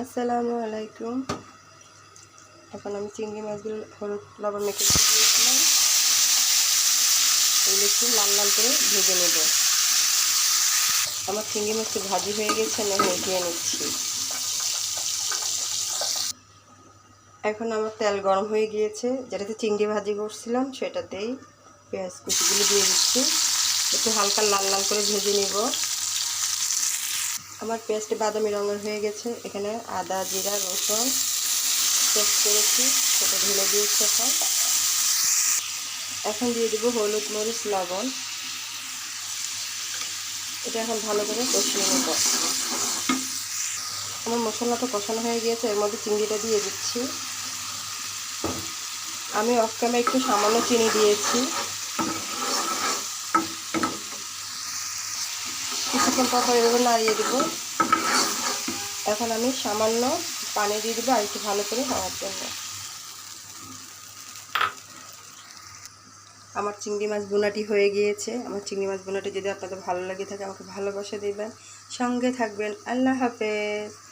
আসসালামু আলাইকুম। এখন আমি চিংড়ি মাছগুলো হলুদ লবণ মেখে দিয়েছিলাম। এগুলো একটু লাল লাল করে ভেজে নেব। আমার চিংড়ি মাছটি ভাজি হয়ে গেছে, আমি উঠিয়ে নিচ্ছি। এখন আমার তেল গরম হয়ে গিয়েছে। যেটাতে চিংড়ি ভাজি করছিলাম, সেটাতেই পেঁয়াজ কুচিগুলো দিয়ে দিচ্ছি। একটু হালকা লাল লাল করে ভেজে নিব। আমার পেস্ট বাদামি রঙের হয়ে গেছে। এখানে আদা, জিরা, রসুন পেস্ট করেছি, সেটা ঢেলে দিয়েছি এখন। এখন দিয়ে দেবো হলুদ মরিচ, লবণ। এটা এখন ভালো করে কষিয়ে নেব। আমার মশলাটা কষানো হয়ে গিয়েছে, এর মধ্যে চিংড়িটা দিয়ে দিচ্ছি। আমি অফ ক্যামেরা একটু সামান্য চিনি দিয়েছি। কিছুক্ষণ পর নাড়িয়ে দেব। এখন আমি সামান্য পানি দিয়ে দেবো আর একটু ভালো করে হওয়ার জন্য। আমার চিংড়ি মাছ বোনাটি হয়ে গিয়েছে। আমার চিংড়ি মাছ বোনাটি যদি আপনাদের ভালো লাগে থাকে আমাকে ভালোবাসা দেবেন। সঙ্গে থাকবেন। আল্লাহ হাফেজ।